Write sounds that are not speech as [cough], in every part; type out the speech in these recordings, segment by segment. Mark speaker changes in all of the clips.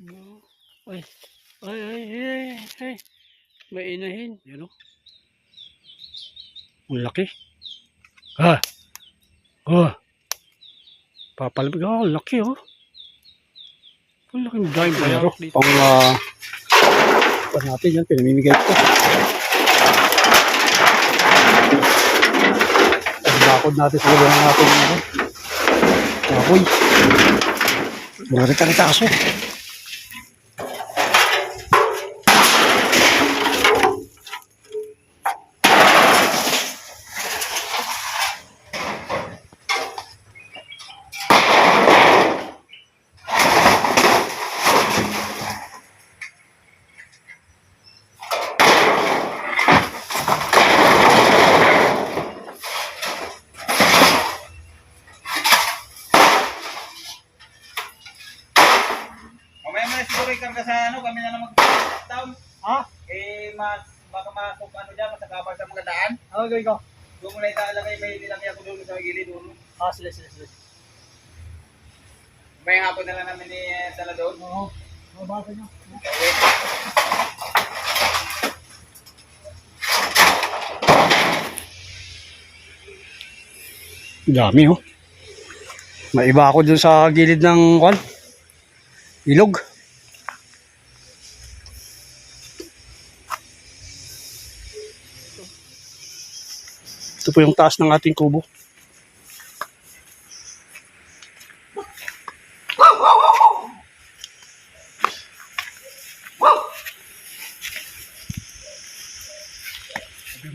Speaker 1: No. Ay, ay, ay, ay, ay. May inahin. Yan o. Ang laki. Ha? Oh. Papalamig. Oh, ang laki oh. Ang laki ng bayarok dito. Pang, uh, pa natin yan. Pinamimigay ko. Pagdakod natin sa lugar natin. Ano? Apoy. Mga rita-ritaso.
Speaker 2: Mamaya mo na siguro ikarga sa ano, kami na lang mag-town.
Speaker 1: Ha?
Speaker 2: Eh, mas, baka masok ano dyan, masakabal sa mga daan.
Speaker 1: Ano gawin ko?
Speaker 2: Doon mo na italagay, may nilagay ako doon sa gilid doon.
Speaker 1: Ah, sila, sila, sila.
Speaker 2: May hapon na lang namin ni eh, Sala doon.
Speaker 1: Oo. Mabasa nyo.
Speaker 2: Okay.
Speaker 1: Dami oh. May iba ako dun sa gilid ng kwan. Ilog. Ito po yung taas ng ating kubo.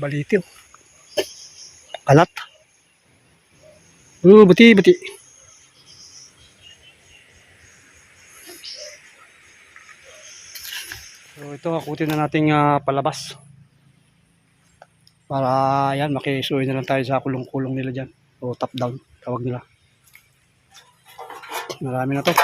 Speaker 1: Baliti oh. Kalat. Oh, buti, buti. So ito, akutin na nating ah, palabas. Para yan, makisuoy na lang tayo sa kulong-kulong nila dyan. O top down, tawag nila. Marami na to.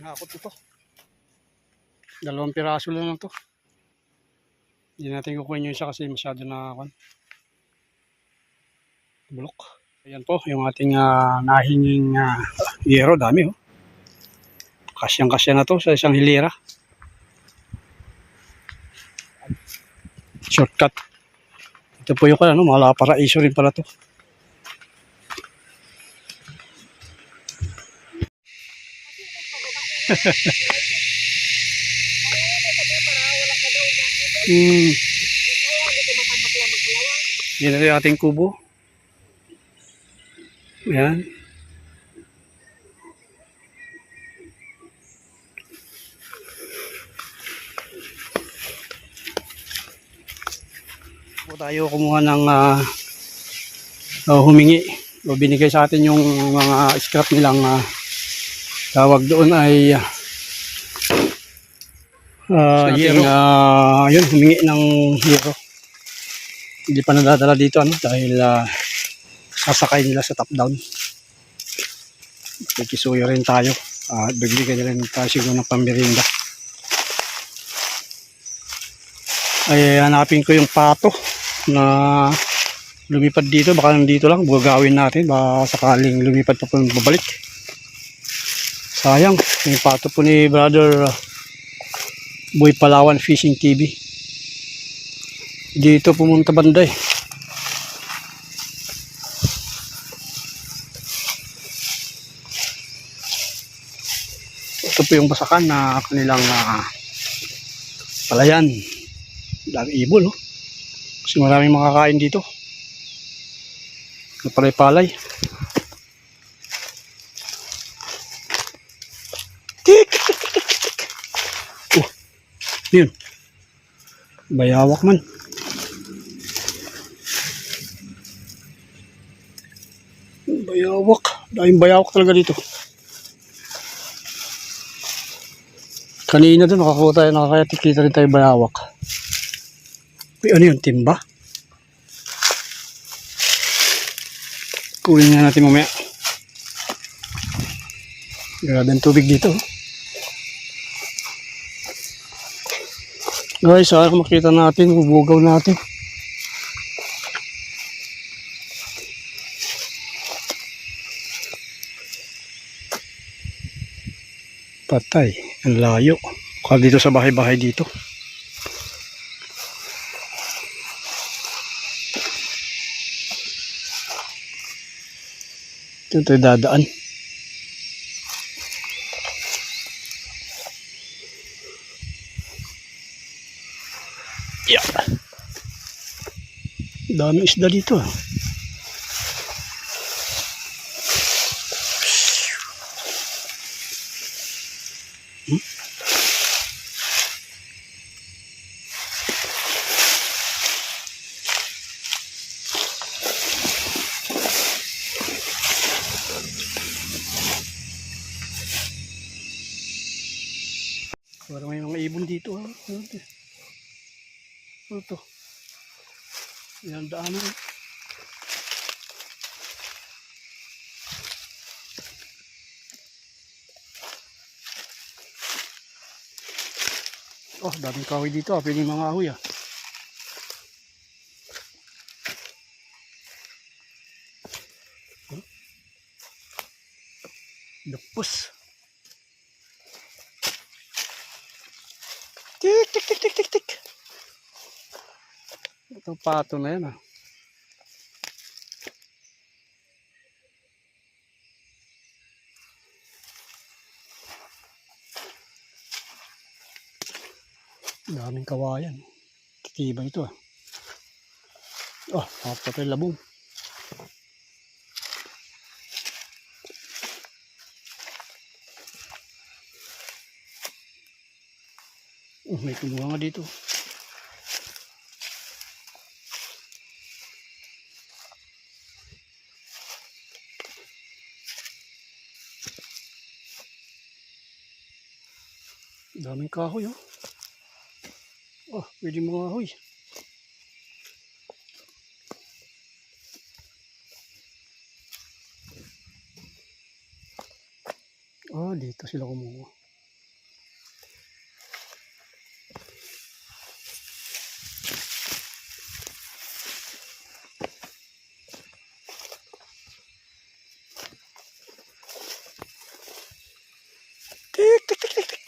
Speaker 1: Ang hakot ito. Dalawang piraso lang lang to. Hindi natin kukunin yung isa kasi masyado na kan. Bulok. Ayan po, yung ating ah, nahinging uh, yero. Dami oh. Kasyang kasya na to sa isang hilera. Shortcut. Ito po yung ano, mga paraiso rin pala to. Hmm. Yan na yung ating kubo. Yan. Po tayo kumuha ng ah, oh, humingi o binigay sa atin yung mga scrap nilang ah, tawag doon ay Ah, yero. Uh, yun, humingi ng yero. Hindi pa nadadala dito ano dahil ah, sasakay nila sa top down. May kisuyo rin tayo. At bibigyan niya rin tayo siguro ng pamirinda. Ay hanapin ko yung pato na lumipad dito. Baka nandito lang. Gagawin natin. Baka sakaling lumipad pa babalik. Sayang. Yung pato po ni brother uh, Boy Palawan Fishing TV. Dito pumunta banda eh. Ito po yung basakan na kanilang ah, palayan. Dami ibon, oh. Kasi maraming makakain dito. Napalay-palay. Tik! tik, tik, tik, tik, tik. Oh, yun. Bayawak man. Bayawak. Daming bayawak talaga dito. Kanina doon nakakuha tayo, nakakatikita rin tayo bayawak. Uy, ano yun? Timba? Kunin nga natin mamaya. Grabe ang tubig dito. oh. Guys, kung makita natin, bubugaw natin. Patay. Ang layo. Baka dito sa bahay-bahay dito. Tayo dadaan. Yeah. Dami isda dito. ah. Parang may mga ibon dito. ah. Ano to? Ano to? Yan daanan. Oh, daming kahoy dito. Ah. Pwede mga ahoy ah. Huh? Lapos. Tik, tik, tik, tik, tik, tik. Ito pato na yan ah. Daming kawayan. Titiba ito ah. Oh, papatay labong. Oh, may kumuha nga dito. Daming kahoy oh. Oh, pwede mga kahoy. Oh, dito sila kumuha. Tik, tik, tik, tik, tik.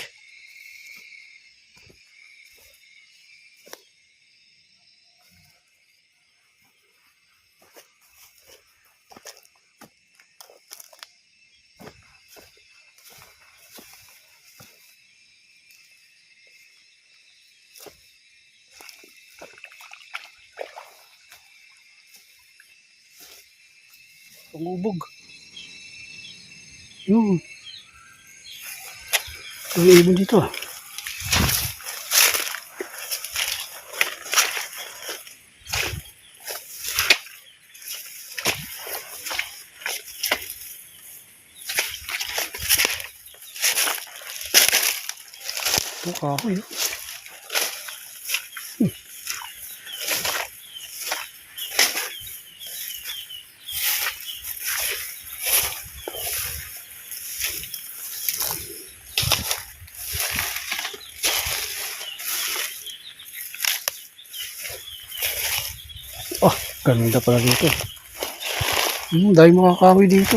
Speaker 1: Pangubog. Yun. Ang ibon dito ah. Ito kahoy oh. Hmm. Ganda pala dito. Hmm, dahil makakahoy dito.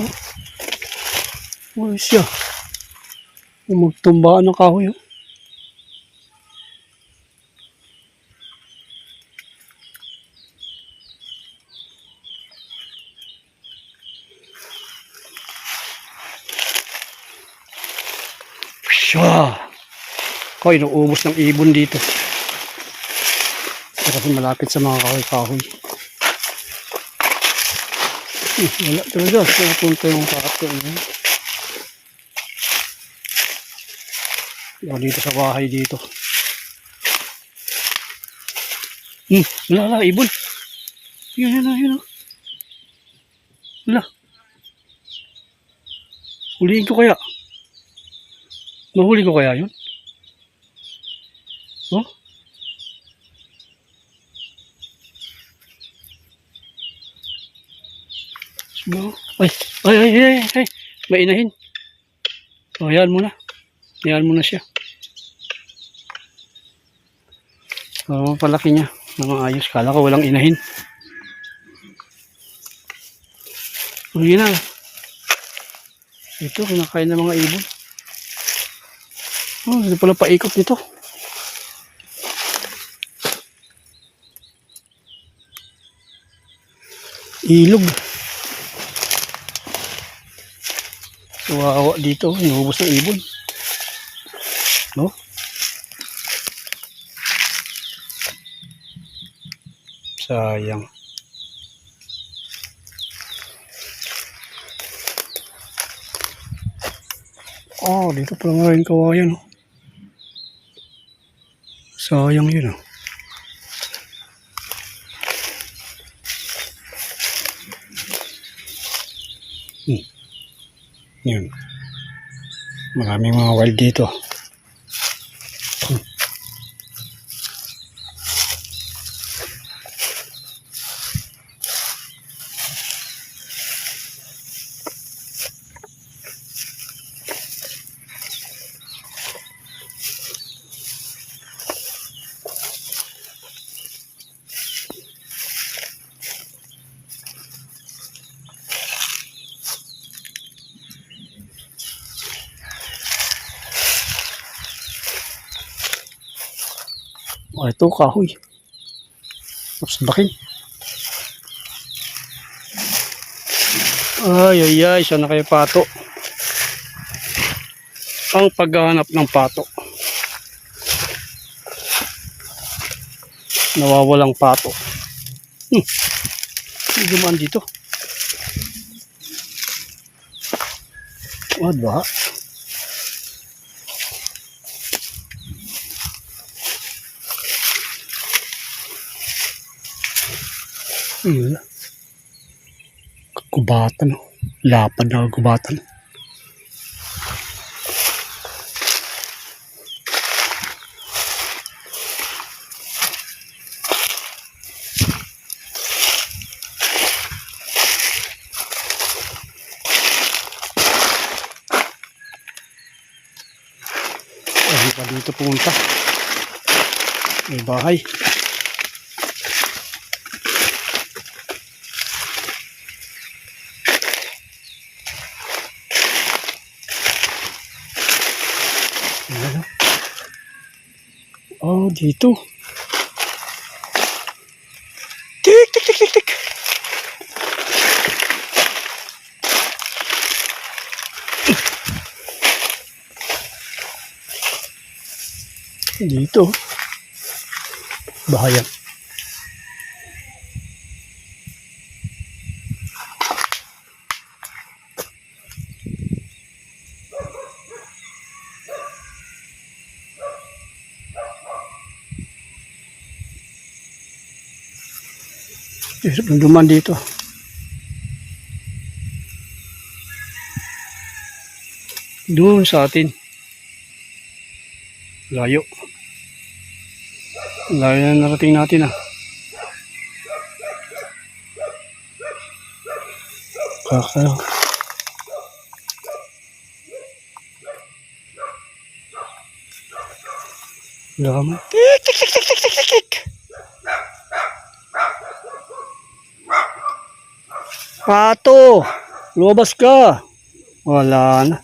Speaker 1: Uy, siya. Magtumbaan ng kahoy. Oh. Siya. Ko, inuubos ng ibon dito. Kasi malapit sa mga kahoy-kahoy. Hmm, wala talaga. Napunta yung pato. Eh. O, dito sa bahay dito. Hmm, wala, wala, ibon. Yun, yun, yun. Wala. Huliin ko kaya. Mahuli ko kaya yun? Oh? No. Ay, ay, ay, ay, ay, may inahin. O, yan muna. Yan muna siya. Oo, palaki niya. Mga ayos. Kala ko walang inahin. Huli na. Ito, kinakain ng mga ibon. Oh, hindi pala paikot nito. Ilog. Kawawa dito, inubos ng ibon. No? Sayang. Oh, dito pala nga rin kawayan. Oh. Sayang yun. Oh. Yun. Maraming mga wild dito. Oh, ito kahoy. Tapos bakin. Ay, ay, ay. Siya na kayo pato. Ang paghahanap ng pato. Nawawalang pato. Hmm. Dumaan dito. What ba? Yun. Kagubatan. oh. Lapad na kagubatan. Ay, pa dito pumunta. May bahay. Dito. Tik, tik, tik, tik, tik. Dito. Bahaya. Hirap ng dito. Doon sa atin. Layo. Layo na narating natin ah. Kaka. Laman. Tik, tik, tik, tik, tik. Pato! Lumabas ka! Wala na.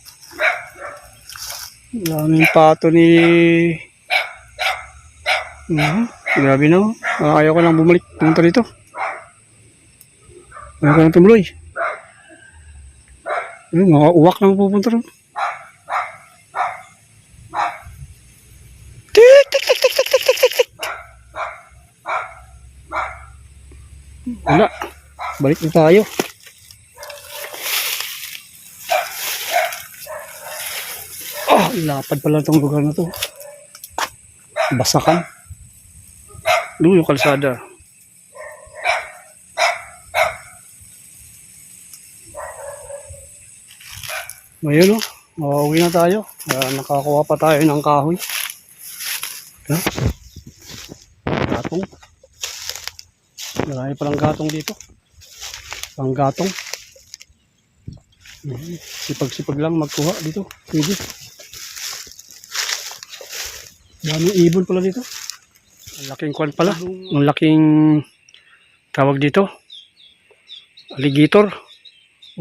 Speaker 1: Yung pato ni... Mhm, grabe na. Ah, ayaw ko lang bumalik. Pumunta dito. Ayaw ko lang tumuloy. Ayun, mga uwak lang pupunta rin. Tik, tik, tik, tik, tik, tik, tik, tik, tik. Wala. Balik na tayo. Ah, lapad pala itong lugar na to. Basakan. Yung kalsada. Ngayon o, makauwi na tayo. Ah, nakakuha pa tayo ng kahoy. Ha? Gatong. Marami palang gatong dito. Pang gatong. Mhm. Sipag-sipag lang magkuha dito. Pwede. Daming ibon pala dito. Ang laking kwan pala. Ang laking tawag dito. Alligator.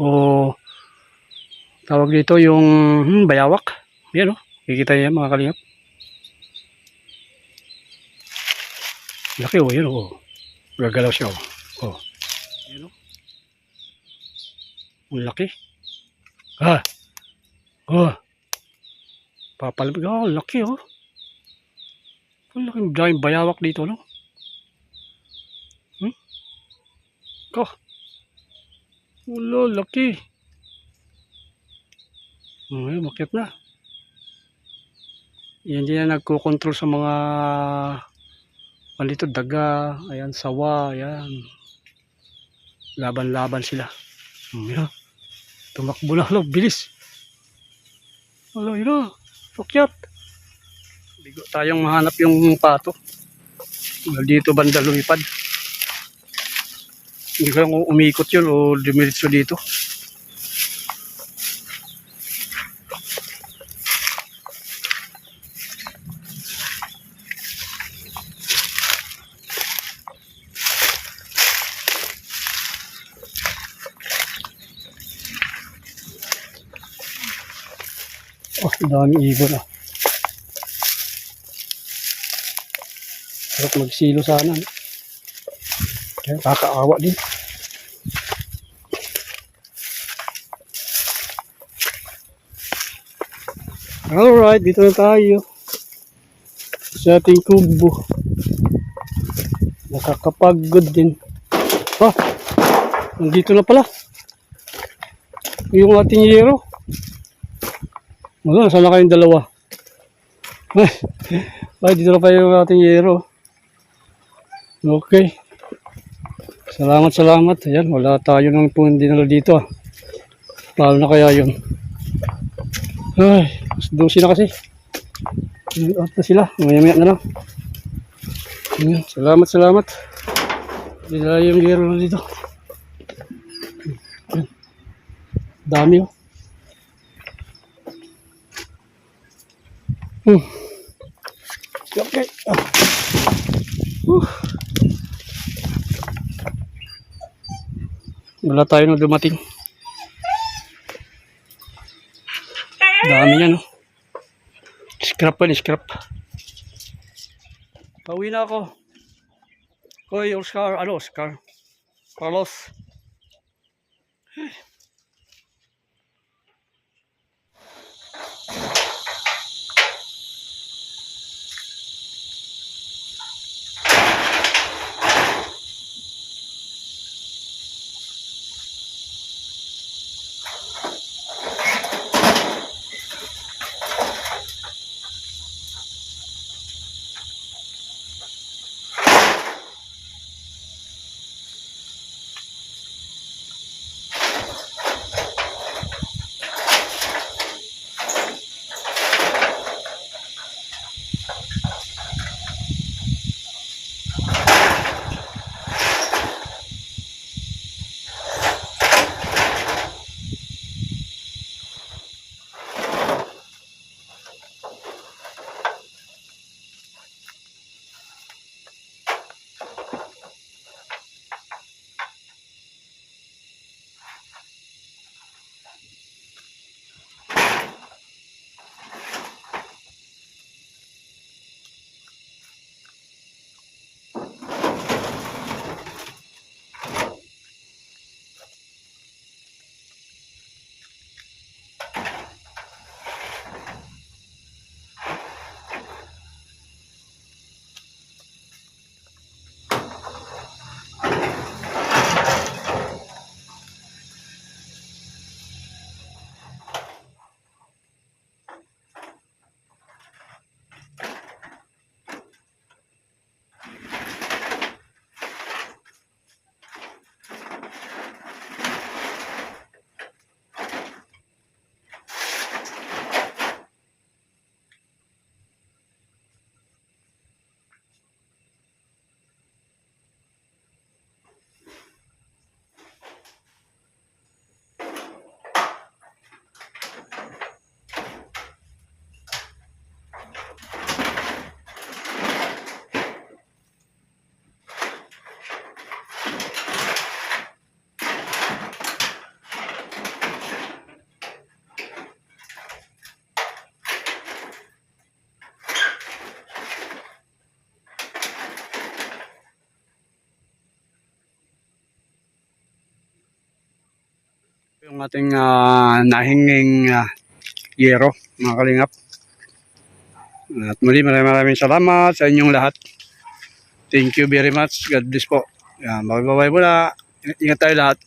Speaker 1: O tawag dito yung hmm, bayawak. Yan o. Kikita niya mga kalingap. Laki o. Yan o. Gagalaw siya o. O. Yan o. Ang laki. Ah. Oh. Papalabig. Oh, laki oh. Ang laking daming bayawak dito, no? Hmm? Ko. Ulo, laki. Oh, ayun, makit na. Yan din yan nagko-control sa mga dito, daga, ayan, sawa, ayan. Laban-laban sila. Hmm. Tumakbo na, lo, bilis. Alo, yun o. Bigo tayong mahanap yung pato. Dito banda lumipad. Hindi ko kung umikot yun o dumiritso dito. Oh, daming ibon ah. Sarap magsilo sana. Kaya kakaawa din. Alright, dito na tayo. Sa ating kubo. Nakakapagod din. Ah, nandito na pala. Yung ating yero. Wala, saan na kayong dalawa? [laughs] Ay, dito na pa yung ating yero. Okay. Salamat, salamat. Ayan, wala tayo nang po dito. Ah. Paano na kaya yun? Ay, mas 12 na kasi. Out na sila. Maya-maya na lang. Ayan, salamat, salamat. Hindi na yung yero na dito. Dami oh. Hmm. Okay. Ah. Whew. Wala tayo nung dumating. Dami niya, no? Scrap pa ni scrap. Pauwi na ako. Koy, Oscar, ano, Oscar? Carlos. Yung ating ah, nahinging ah, yero, mga kalingap. At muli maraming maraming salamat sa inyong lahat. Thank you very much. God bless po. Yan, bye-bye muna. Ingat tayo lahat.